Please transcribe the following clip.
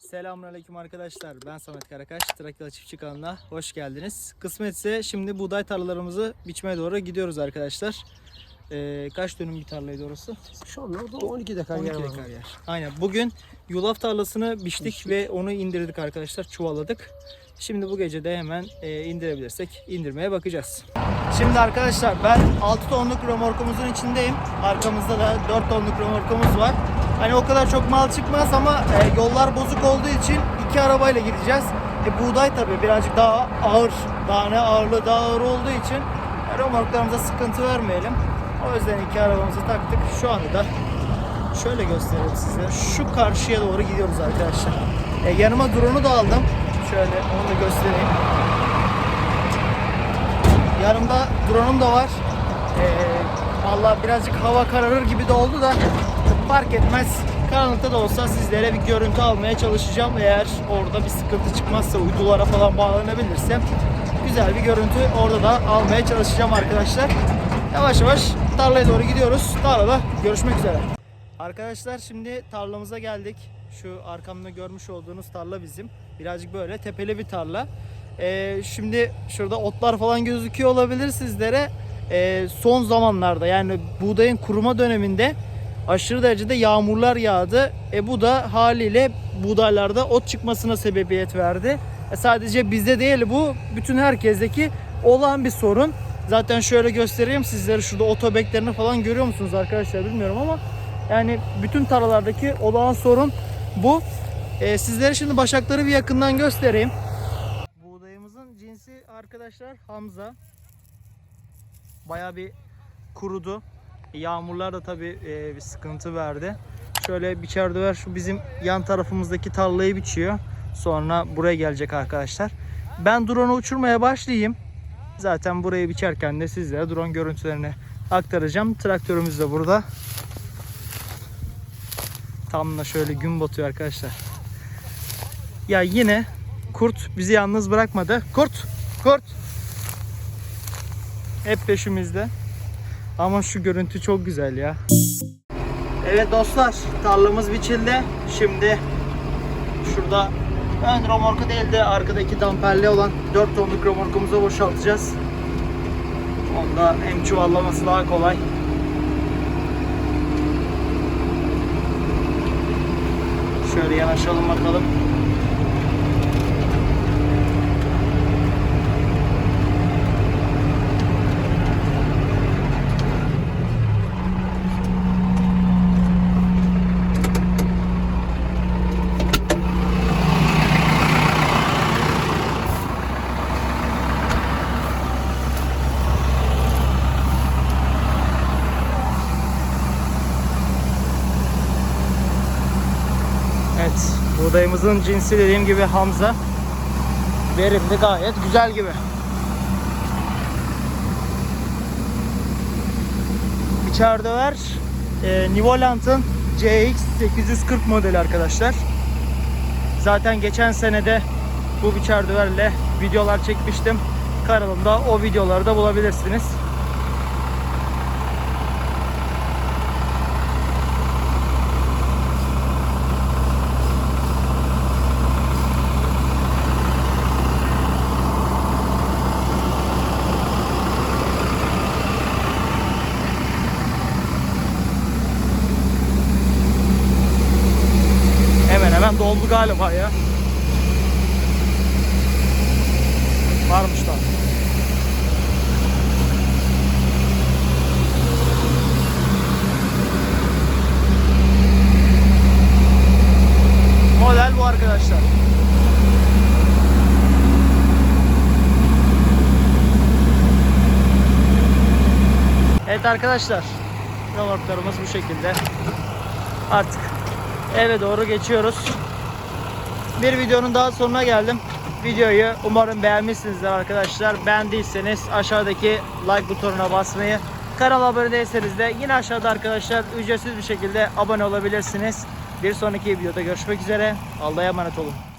Selamünaleyküm arkadaşlar. Ben Samet Karakaş. Trakyalı Çiftçi kanalına hoş geldiniz. Kısmetse şimdi buğday tarlalarımızı biçmeye doğru gidiyoruz arkadaşlar. Ee, kaç dönüm bir tarlaydı orası? Şu anda orada 12 dekar 12 yer var. dekar yer. Aynen. Bugün yulaf tarlasını biçtik ve onu indirdik arkadaşlar. Çuvaladık. Şimdi bu gece de hemen e, indirebilirsek indirmeye bakacağız. Şimdi arkadaşlar ben 6 tonluk römorkumuzun içindeyim. Arkamızda da 4 tonluk römorkumuz var. Hani o kadar çok mal çıkmaz ama e, yollar bozuk olduğu için iki arabayla gideceğiz. E, buğday tabii birazcık daha ağır. Daha ne ağırlığı daha ağır olduğu için e, römorklarımıza sıkıntı vermeyelim. O yüzden iki arabamızı taktık. Şu anda da şöyle göstereyim size. Şu karşıya doğru gidiyoruz arkadaşlar. E, yanıma drone'u da aldım. Şöyle onu da göstereyim. Yanımda drone'um da var. Ee, Allah birazcık hava kararır gibi de oldu da fark etmez. Karanlıkta da olsa sizlere bir görüntü almaya çalışacağım. Eğer orada bir sıkıntı çıkmazsa uydulara falan bağlanabilirsem güzel bir görüntü orada da almaya çalışacağım arkadaşlar. Yavaş yavaş tarlaya doğru gidiyoruz. Tarlada görüşmek üzere. Arkadaşlar şimdi tarlamıza geldik. Şu arkamda görmüş olduğunuz tarla bizim. Birazcık böyle tepeli bir tarla. Ee, şimdi şurada otlar falan gözüküyor olabilir sizlere. Ee, son zamanlarda yani buğdayın kuruma döneminde aşırı derecede yağmurlar yağdı. E bu da haliyle buğdaylarda ot çıkmasına sebebiyet verdi. E sadece bizde değil bu bütün herkesteki olan bir sorun. Zaten şöyle göstereyim sizlere şurada otobeklerini falan görüyor musunuz arkadaşlar bilmiyorum ama yani bütün tarlalardaki olağan sorun bu. E, sizlere şimdi başakları bir yakından göstereyim. Buğdayımızın cinsi arkadaşlar Hamza. Baya bir kurudu. Yağmurlar da tabi bir sıkıntı verdi. Şöyle biçer döver şu bizim yan tarafımızdaki tarlayı biçiyor. Sonra buraya gelecek arkadaşlar. Ben drone'u uçurmaya başlayayım. Zaten burayı biçerken de sizlere drone görüntülerini aktaracağım. Traktörümüz de burada. Tam da şöyle gün batıyor arkadaşlar. Ya yine kurt bizi yalnız bırakmadı. Kurt! Kurt! Hep peşimizde. Ama şu görüntü çok güzel ya. Evet dostlar tarlamız biçildi. Şimdi şurada ön romorku değil de arkadaki damperli olan 4 tonluk romorkumuza boşaltacağız. Onda hem çuvallaması daha kolay. Şöyle yanaşalım bakalım. Evet, buğdayımızın cinsi dediğim gibi Hamza. Verimli gayet güzel gibi. İçeride var e, Nivolant'ın CX840 modeli arkadaşlar. Zaten geçen senede bu biçer döverle videolar çekmiştim. Kanalımda o videoları da bulabilirsiniz. Doldu galiba ya. Varmış da. Model bu arkadaşlar. Evet arkadaşlar. Yolaklarımız bu şekilde. Artık eve doğru geçiyoruz. Bir videonun daha sonuna geldim. Videoyu umarım beğenmişsinizdir arkadaşlar. Beğendiyseniz aşağıdaki like butonuna basmayı, kanala abone değilseniz de yine aşağıda arkadaşlar ücretsiz bir şekilde abone olabilirsiniz. Bir sonraki videoda görüşmek üzere. Allah'a emanet olun.